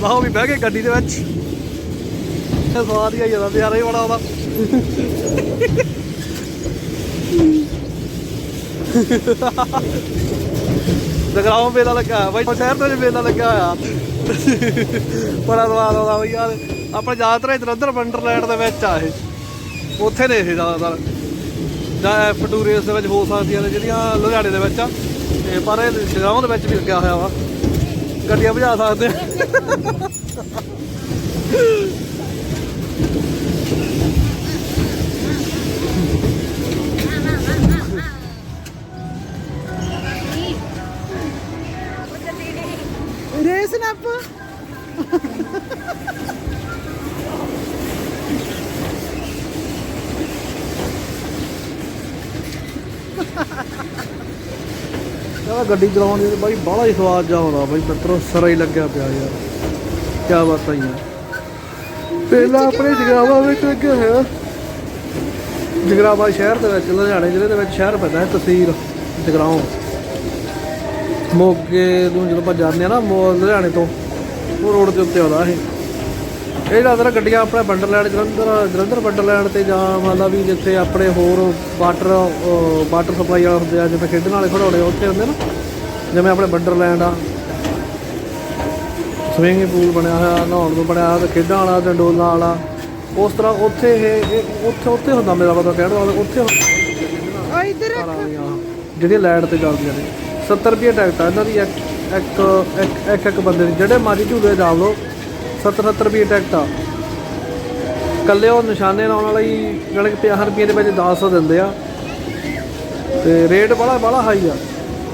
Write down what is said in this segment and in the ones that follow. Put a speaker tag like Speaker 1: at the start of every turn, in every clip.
Speaker 1: ਲਾਓ ਵੀ ਬਹਿ ਕੇ ਗੱਡੀ ਦੇ ਵਿੱਚ। ਸਵਾਦ ਹੀ ਆ ਪਿਆਰਾ ਹੀ ਬੜਾ ਆਉਂਦਾ ਜਗਰਾਉਂ ਮੇਲਾ ਲੱਗਾ ਬਾਈ ਸ਼ਹਿਰ ਤੋਂ ਮੇਲਾ ਲੱਗਾ ਹੋਇਆ। ਬੜਾ ਸਵਾਦ ਆਉਂਦਾ ਬਈ ਯਾਰ। ਆਪਾਂ ਜ਼ਿਆਦਾਤਰ ਜਲੰਧਰ ਵੰਡਰਲੈਂਡ ਦੇ ਵਿੱਚ ਆ ਇਹ। ਉੱਥੇ ਨੇ ਇਹ ਜ਼ਿਆਦਾਤਰ। ਜਾਂ ਫਟੂਰੀਅਸ ਦੇ ਵਿੱਚ ਹੋ ਸਕਦੀਆਂ ਨੇ ਜਿਹੜੀਆਂ ਲੁਧਿਆਣੇ ਦੇ ਵਿੱਚ ਆ। ਤੇ ਪਰ ਇਹ ਸ਼ਿਰਾਵਾਂ ਦੇ ਵਿੱਚ ਵੀ ਲੱਗਿਆ ਹੋਇਆ ਵਾ। ਗੱਡੀਆਂ ਭਜਾ ਸਕਦੇ ਆ। ਯਾਰ ਗੱਡੀ ਚਲਾਉਣ ਦੀ ਬਾਈ ਬਾਹਲਾ ਹੀ ਸਵਾਦ ਜਾ ਆਉਂਦਾ ਬਾਈ, ਮਿੱਤਰੋ, ਸਰਾ ਹੀ ਲੱਗਿਆ ਪਿਆ ਯਾਰ। ਕੀ ਬਾਤਾਂ ਹੀ ਆ ਪਹਿਲਾਂ ਆਪਣੇ ਜਗਰਾਵਾ ਵਿੱਚ ਲੱਗਿਆ ਹੋਇਆ। ਜਗਰਾਵਾ ਸ਼ਹਿਰ ਦੇ ਵਿੱਚ, ਲੁਧਿਆਣੇ ਜ਼ਿਲ੍ਹੇ ਦੇ ਵਿੱਚ ਸ਼ਹਿਰ ਪੈਂਦਾ ਹੈ, ਤਹਿਸੀਲ ਜਗਰਾਉਂ। ਮੋਗੇ ਨੂੰ ਜਦੋਂ ਆਪਾਂ ਜਾਂਦੇ ਆ ਨਾ ਮੋ ਲੁਧਿਆਣੇ ਤੋਂ, ਉਹ ਰੋਡ ਦੇ ਉੱਤੇ ਆਉਂਦਾ ਇਹ। ਇਹ ਜ਼ਿਆਦਾਤਰ ਗੱਡੀਆਂ ਆਪਣੇ ਵੰਡਰਲੈਂਡ ਜਲੰਧਰ ਜਲੰਧਰ ਵੰਡਰਲੈਂਡ ਤੇ ਜਾਂ ਮੰਨ ਲਾ ਵੀ ਜਿੱਥੇ ਆਪਣੇ ਹੋਰ ਵਾਟਰ ਵਾਟਰ ਸਪਲਾਈ ਵਾਲੇ ਹੁੰਦੇ ਆ ਜਿਵੇਂ ਖੇਡਣ ਵਾਲੇ ਖਿਡੌਣੇ ਉੱਥੇ ਹੁੰਦੇ ਨਾ। ਜਿਵੇਂ ਆਪਣੇ ਵੰਡਰਲੈਂਡ ਆ। ਸਵਿਮਿੰਗ ਪੂਲ ਬਣਿਆ ਹੋਇਆ ਨਹਾਉਣ ਨੂੰ ਬਣਿਆ ਹੋਇਆ ਤੇ ਖੇਡਾਂ ਵਾਲਾ ਤੇ ਡੋਲਾਂ ਵਾਲਾ। ਉਸ ਤਰ੍ਹਾਂ ਉੱਥੇ ਇਹ ਉੱਥੇ ਉੱਥੇ ਹੁੰਦਾ ਮੇਰਾ ਪਤਾ ਕਹਿਣ ਦਾ ਮਤਲਬ ਉੱਥੇ
Speaker 2: ਆ ਇੱਧਰ
Speaker 1: ਜਿਹੜੀਆਂ ਲਾਈਟ ਤੇ ਚੱਲਦੀਆਂ ਨੇ। 70 ਰੁਪਏ ਟਿਕਟ ਆ ਇਹਨਾਂ ਦੀ ਇੱਕ ਇੱਕ ਇੱਕ ਇੱਕ ਬੰਦੇ ਦੀ। ਜਿਹੜੇ ਮਰਜ਼ੀ ਝੂਲੇ ਜਾ ਲਓ 70 70 ਰੁਪਏ ਟਿਕਟ ਆ। ਕੱਲੇ ਉਹ ਨਿਸ਼ਾਨੇ ਲਾਉਣ ਵਾਲਾ ਹੀ ਜਿਹੜੇ ਕਿ 50 ਰੁਪਏ ਦੇ ਵਿੱਚ 10 ਦਿੰਦੇ ਆ। ਤੇ ਰੇਟ ਬੜਾ ਬੜਾ ਹਾਈ ਆ।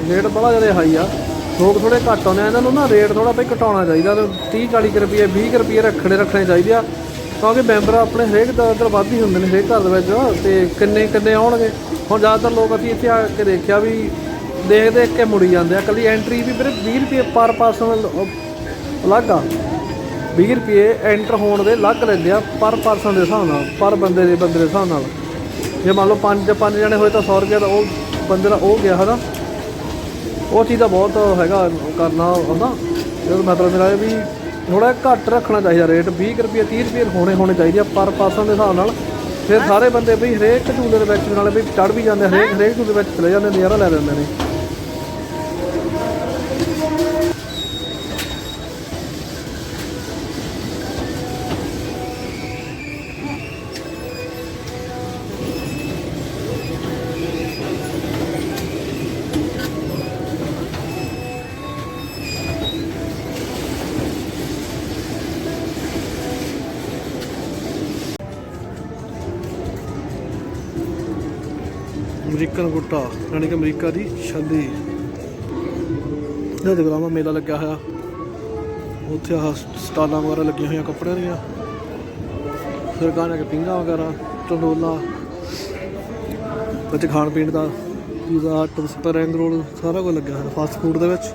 Speaker 1: ਰੇਟ ਬੜਾ ਜ਼ਿਆਦਾ ਹਾਈ ਆ। ਲੋਕ ਥੋੜੇ ਘੱਟ ਆਉਂਦੇ ਆ। ਇਹਨਾਂ ਨੂੰ ਨਾ ਰੇਟ ਥੋੜਾ ਬਈ ਘਟਾਉਣਾ ਚਾਹੀਦਾ ਤੇ 30 40 ਰੁਪਏ 20 ਰੁਪਏ ਰੱਖਣੇ ਰੱਖਣੇ ਚਾਹੀਦੇ ਆ। ਕਿਉਂਕਿ ਮੈਂਬਰ ਆਪਣੇ ਹਰੇਕ ਦਾ ਵੱਧ ਹੀ ਹੁੰਦੇ ਨੇ, ਹਰੇਕ ਘਰ ਦੇ ਵਿੱਚ। ਤੇ ਕਿੰਨੇ ਕਿੰਨੇ ਆਉਣਗੇ? ਹੁਣ ਜ਼ਿਆਦਾਤਰ ਲੋਕ ਅਸੀਂ ਇੱਥੇ ਆ ਕੇ ਦੇਖਿਆ ਵੀ ਦੇਖ ਦੇਖ ਕੇ ਮੁੜੀ ਜਾਂਦੇ ਆ। ਕੱਲੀ ਐਂਟਰੀ ਵੀ ਵੀਰੇ 20 ਰੁਪਏ ਪਰ ਪਰਸਨ ਅਲੱਗ ਆ। 20 ਰੁਪਏ ਐਂਟਰ ਹੋਣ ਦੇ ਲੱਗ ਲੈਂਦੇ ਆ ਪਰ ਪਰਸਨ ਦੇ ਹਿਸਾਬ ਨਾਲ ਪਰ ਬੰਦੇ ਦੇ ਬੰਦੇ ਦੇ ਹਿਸਾਬ ਨਾਲ। ਜੇ ਮੰਨ ਲਓ ਪੰਜ ਪੰਜ ਜਣੇ ਹੋਏ ਤਾਂ 100 ਰੁਪਏ ਦਾ ਉਹ ਬੰਦੇ ਦਾ ਉਹ ਗਿਆ ਹਨਾ। ਉਹ ਚੀਜ਼ ਦਾ ਬਹੁਤ ਹੈਗਾ ਕਰਨਾ ਹਨਾ ਇਹ ਮਤਲਬ ਮੇਰਾ ਇਹ ਵੀ ਥੋੜਾ ਘੱਟ ਰੱਖਣਾ ਚਾਹੀਦਾ ਰੇਟ 20 ਰੁਪਏ 30 ਰੁਪਏ ਹੋਣੇ ਹੋਣੇ ਚਾਹੀਦੇ ਆ ਪਰ ਪਰਸਨ ਦੇ ਹਿਸਾਬ ਨਾਲ। ਫਿਰ ਸਾਰੇ ਬੰਦੇ ਵੀ ਹਰੇਕ ਝੂਲੇ ਦੇ ਵਿੱਚ ਨਾਲੇ ਵੀ ਚੜ ਵੀ ਜਾਂਦੇ ਹਰੇਕ ਹਰੇਕ ਝੂਲੇ ਵਿੱਚ ਚਲੇ ਜਾਂਦੇ ਨਜ਼ਾਰਾ ਲੈ ਲੈਂਦੇ ਨੇ। ਅਮਰੀਕਨ ਗੁੱਟਾ, ਯਾਨੀ ਕਿ ਅਮਰੀਕਾ ਦੀ ਛੱਲੀ ਇਹ ਜਗਰਾਮਾ ਮੇਲਾ ਲੱਗਿਆ ਹੋਇਆ। ਉੱਥੇ ਆਹ ਸਟਾਲਾਂ ਵਗੈਰਾ ਲੱਗੀਆਂ ਹੋਈਆਂ, ਕੱਪੜਿਆਂ ਦੀਆਂ। ਫਿਰ ਗਾਣੇ ਕੇ ਪਿੰਗਾ ਵਗੈਰਾ ਟੰਡੋਲਾ ਵਿੱਚ ਖਾਣ ਪੀਣ ਦਾ ਪੀਜ਼ਾ ਹਟ ਸਪਰਿੰਗ ਰੋਲ ਸਾਰਾ ਕੁਝ ਲੱਗਿਆ ਹੋਇਆ ਫਾਸਟ ਫੂਡ ਦੇ ਵਿੱਚ।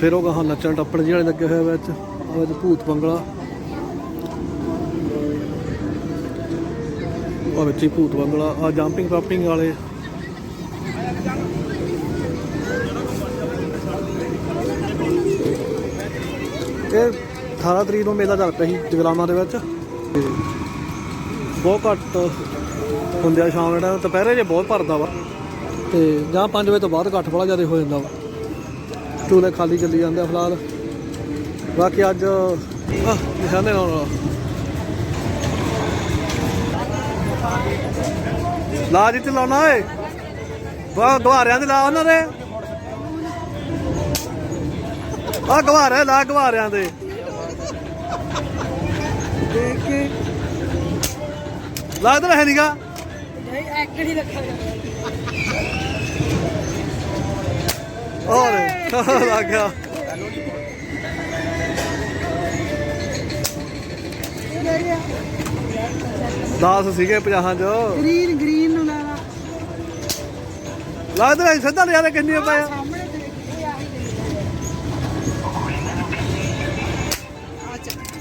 Speaker 1: ਫਿਰ ਉਹ ਗਾਹਾਂ ਨੱਚਣ ਟੱਪਣ ਜਿਹੇ ਵਾਲੇ ਲੱਗੇ ਹੋਏ ਵਿੱਚ। ਆ ਵਿੱਚ ਭੂਤ ਬੰਗਲਾ ਉਹ ਵਿੱਚ ਹੀ ਭੂਤ ਬੰਗਲਾ ਆ ਜੰਪਿੰਗ ਪਾਪਿੰਗ ਵਾਲੇ। ਇਹ 18 ਤਰੀਕ ਨੂੰ ਮੇਲਾ ਚੱਲ ਪਿਆ ਸੀ ਜਗਰਾਵਾਂ ਦੇ ਵਿੱਚ। ਤੇ ਬਹੁਤ ਘੱਟ ਹੁੰਦੇ ਆ ਸ਼ਾਮ ਦੇ ਟਾਈਮ ਦੁਪਹਿਰੇ ਜੇ ਬਹੁਤ ਭਰਦਾ ਵਾ। ਤੇ ਜਾਂ 5 ਵਜੇ ਤੋਂ ਬਾਅਦ ਘੱਟ ਬੜਾ ਜ਼ਿਆਦਾ ਹੋ ਜਾਂਦਾ ਵਾ। ਝੂਲੇ ਖਾਲੀ ਚੱਲੀ ਜਾਂਦੇ ਆ ਫਿਲਹਾਲ। ਬਾਕੀ ਅੱਜ ਨਿਸ਼ਾਨੇ ਵਾਲਾ। ਲਾ ਜਿੱਤੇ ਲਾਉਣਾ ਓਏ। ਵਾਹ ਗਵਾਰਿਆਂ ਦੇ ਲਾ ਉਹਨਾਂ ਦੇ। ਆ ਗਵਾਰੇ ਲਾ ਗਵਾਰਿਆਂ ਦੇ। ਦੇਖ ਕੇ? ਲਾ ਤਾਂ ਹੈ ਨੀਗਾ
Speaker 2: ਨਹੀਂ ਐਕੜੀ ਰੱਖਾਂਗਾ
Speaker 1: ਹੋਰ। ਲੱਗ ਗਿਆ। ਦਸ ਸੀਗੇ 50 ਚ।
Speaker 2: ਗ੍ਰੀਨ ਗ੍ਰੀਨ ਨੂੰ ਲਾ ਲਾ।
Speaker 1: ਲੱਗਦਾ ਨਹੀਂ ਸਿੱਧਾ ਲਿਆ ਕਿੰਨੀ ਪਏ ਆ।
Speaker 2: ਸਾਹਮਣੇ ਆ।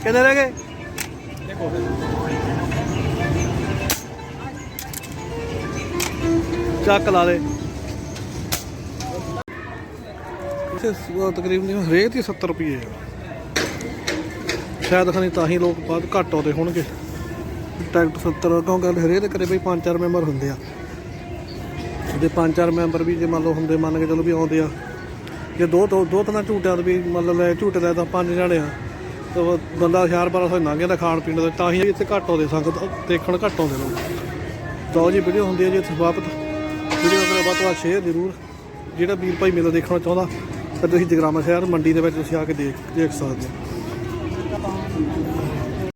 Speaker 1: ਕਿੰਨੇ ਰਹਿ ਗਏ? ਚੱਕ ਲਾ ਦੇ। ਇਥੇ ਤਕਰੀਬਨ ਹਰੇਕ ਦੀ 70 ਰੁਪਏ ਆ। ਸ਼ਾਇਦ ਖਣੀ ਤਾਂ ਹੀ ਲੋਕ ਬਾਅਦ ਘੱਟ ਆਉਂਦੇ ਹੋਣਗੇ। ਟਰੈਕਟਰ 70 ਕਿਉਂਕਿ ਹਰੇਕ ਦੇ ਘਰੇ ਬਈ ਪੰਜ ਚਾਰ ਮੈਂਬਰ ਹੁੰਦੇ ਆ। ਜੇ ਪੰਜ ਚਾਰ ਮੈਂਬਰ ਵੀ ਜੇ ਮੰਨ ਲਓ ਹੁੰਦੇ, ਮੰਨ ਕੇ ਚਲੋ ਵੀ ਆਉਂਦੇ ਆ। ਜੇ ਦੋ ਦੋ ਦੋ ਤਿੰਨ ਝੂਟਿਆਂ ਦੇ ਵੀ ਮੰਨ ਲਓ ਲੈ ਝੂਟੇ ਦਾ ਤਾਂ ਪੰਜ ਜਣੇ ਆ। ਤਾਂ ਬੰਦਾ ਹਜ਼ਾਰ ਬਾਰਾਂ ਸੌ ਲੰਘ ਜਾਂਦਾ ਖਾਣ ਪੀਣ ਦਾ, ਤਾਂ ਹੀ ਇੱਥੇ ਘੱਟ ਆਉਂਦੇ, ਸੰਗਤ ਦੇਖਣ ਘੱਟ ਆਉਂਦੇ ਲੋਕ। ਤਾਂ ਜੀ ਵੀਡੀਓ ਹੁੰਦੀ ਹੈ ਜੀ ਇੱਥੇ ਵਾਪਸ ਵੀਡੀਓ ਅਗਰ ਵੱਧ ਤੋਂ ਵੱਧ ਸ਼ੇਅਰ ਜ਼ਰੂਰ। ਜਿਹੜਾ ਵੀਰ ਭਾਈ ਮੇਲਾ ਦੇਖਣਾ ਚਾਹੁੰਦਾ, ਤਾਂ ਤੁਸੀਂ ਜਗਰਾਮਾ ਸ਼ਹਿਰ, ਮੰਡੀ ਦੇ ਵਿੱਚ ਤੁਸੀਂ ਆ ਕੇ ਦੇਖ ਦੇਖ ਸਕਦੇ ਹੋ। Thank you.